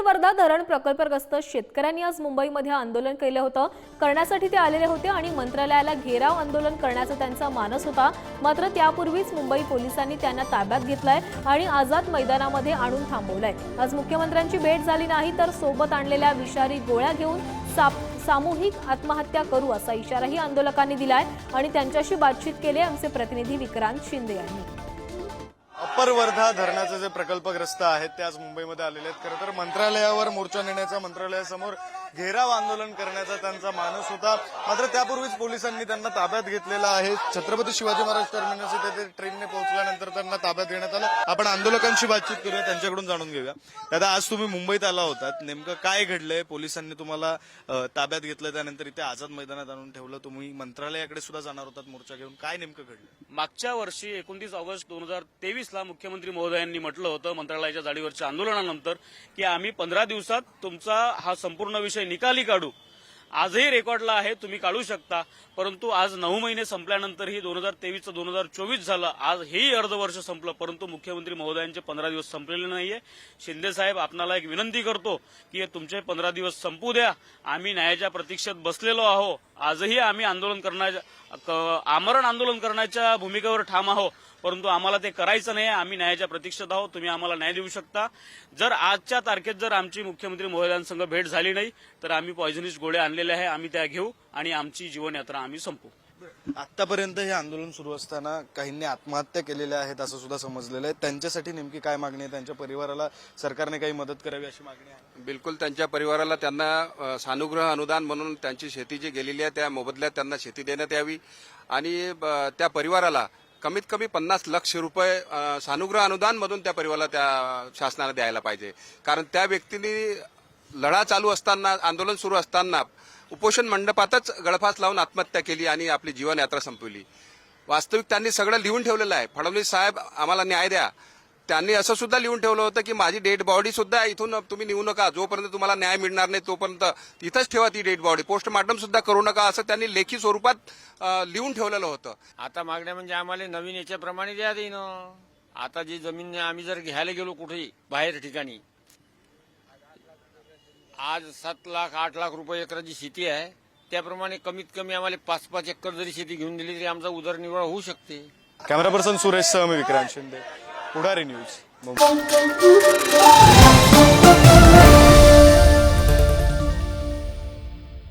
Upper Wardha धरण प्रकल्पग्रस्त शेतकऱ्यांनी आज मुंबईमध्ये आंदोलन केलं होतं. करण्यासाठी ते आलेले होते आणि मंत्रालयाला घेराव आंदोलन करण्याचा त्यांचा मानस होता. मात्र त्यापूर्वीच मुंबई पोलिसांनी त्यांना ताब्यात घेतलाय आणि आझाद मैदानामध्ये आणून थांबवलंय. आज मुख्यमंत्र्यांची भेट झाली नाही तर सोबत आणलेल्या विषारी गोळ्या घेऊन साप सामूहिक आत्महत्या करू असा इशाराही आंदोलकांनी दिलाय. आणि त्यांच्याशी बातचीत केली आमचे प्रतिनिधी विक्रांत शिंदे यांनी. अप्पर वर्धा धरणाचे जे प्रकल्पग्रस्त आहेत ते आज मुंबईमध्ये आलेले आहेत. खरं तर मंत्रालयावर मोर्चा नेण्याचा मंत्रालयासमोर घेराव आंदोलन करण्याचा त्यांचा मानस होता. मात्र त्यापूर्वीच पोलिसांनी त्यांना ताब्यात घेतलेला आहे. छत्रपती शिवाजी महाराज टर्मिनस इथे ते ट्रेनने पोहोचल्यानंतर त्यांना ताब्यात घेण्यात आलं. आपण आंदोलकांशी बातचीत करूया त्यांच्याकडून जाणून घेऊया. दादा आज तुम्ही मुंबईत आला होतात. नेमकं काय घडलंय? पोलिसांनी तुम्हाला ताब्यात घेतलं त्यानंतर इथे आझाद मैदानात आणून ठेवलं. तुम्ही मंत्रालयाकडे सुद्धा जाणार होतात मोर्चा घेऊन. काय नेमकं घडलं? मागच्या वर्षी एकोणतीस ऑगस्ट दोन हजार तेवीस ला मुख्यमंत्री महोदयांनी म्हटलं होतं मंत्रालयाच्या जाडीवरच्या आंदोलनानंतर की आम्ही पंधरा दिवसात तुमचा हा संपूर्ण विषय निकाली काढू. आजही रेकॉर्डला आहे तुम्ही काढू शकता. परंतु आज नऊ महिने संपल्यानंतरही दोन हजार तेवीसचं दोन हजार चोवीस झालं आज हेही अर्धवर्ष संपलं. परंतु मुख्यमंत्री महोदयांचे पंधरा दिवस संपलेले नाहीये. शिंदे साहेब आपणाला एक विनंती करतो की तुमचे पंधरा दिवस संपू द्या. आम्ही न्यायाच्या प्रतीक्षेत बसलेलो आहो आजही आम्ही आंदोलन करण्याच्या क- आमरण आंदोलन करण्याच्या भूमिकेवर ठाम आहो परंतु आम्हाला ते करायचं नाही आम्ही न्यायाच्या प्रतीक्षेत आहोत. तुम्ही आम्हाला न्याय देऊ शकता. जर आजच्या तारखेत जर आमची मुख्यमंत्री महिलांसंग भेट झाली नाही तर आम्ही पॉयझनिस गोळ्या आणलेल्या आहे आम्ही त्या घेऊ आणि आमची जीवनयात्रा आम्ही संपू आतापर्यंत हे आंदोलन सुरू असताना काहींनी आत्महत्या केलेल्या आहेत असं सुद्धा समजलेलं आहे. त्यांच्यासाठी नेमकी काय मागणी आहे? त्यांच्या परिवाराला सरकारने काही मदत करावी अशी मागणी आहे? बिलकुल त्यांच्या परिवाराला त्यांना सानुग्रह अनुदान म्हणून त्यांची शेती जी गेलेली आहे त्या मोबदल्यात त्यांना शेती देण्यात यावी. आणि त्या परिवाराला कमीत कमी पन्नास लक्ष रुपये सानुग्रह अनुदान मधून त्या परिवाराला त्या शासनाला द्यायला पाहिजे. कारण त्या व्यक्तीने लढा चालू असताना आंदोलन सुरू असताना उपोषण मंडपातच गळफास लावून आत्महत्या केली आणि आपली जीवनयात्रा संपवली. वास्तविक त्यांनी सगळं लिहून ठेवलेलं आहे. फडणवीस साहेब आम्हाला न्याय द्या. त्यांनी असं सुद्धा लिहून ठेवलं होतं की माझी डेड बॉडी सुद्धा इथून तुम्ही नेऊ नका. जोपर्यंत तुम्हाला न्याय मिळणार नाही तोपर्यंत इथंच ठेवा ती डेड बॉडी. पोस्टमार्टम सुद्धा करू नका असं त्यांनी लेखी स्वरूपात लिहून ठेवलेलं होतं. आता मागण्या म्हणजे आम्हाला नवीन याच्याप्रमाणे द्या देईन आता जी जमीन आम्ही जर घ्यायला गेलो कुठेही बाहेर ठिकाणी आज सात लाख आठ लाख रुपये एकराची शेती आहे. त्याप्रमाणे कमीत कमी आम्हाला पाच पाच एकर जरी शेती घेऊन दिली तरी आमचा उदरनिर्वाह होऊ शकते. कॅमेरा पर्सन सुरेश सह मी विक्रांत शिंदे. पुढारी न्यूज मुंबई.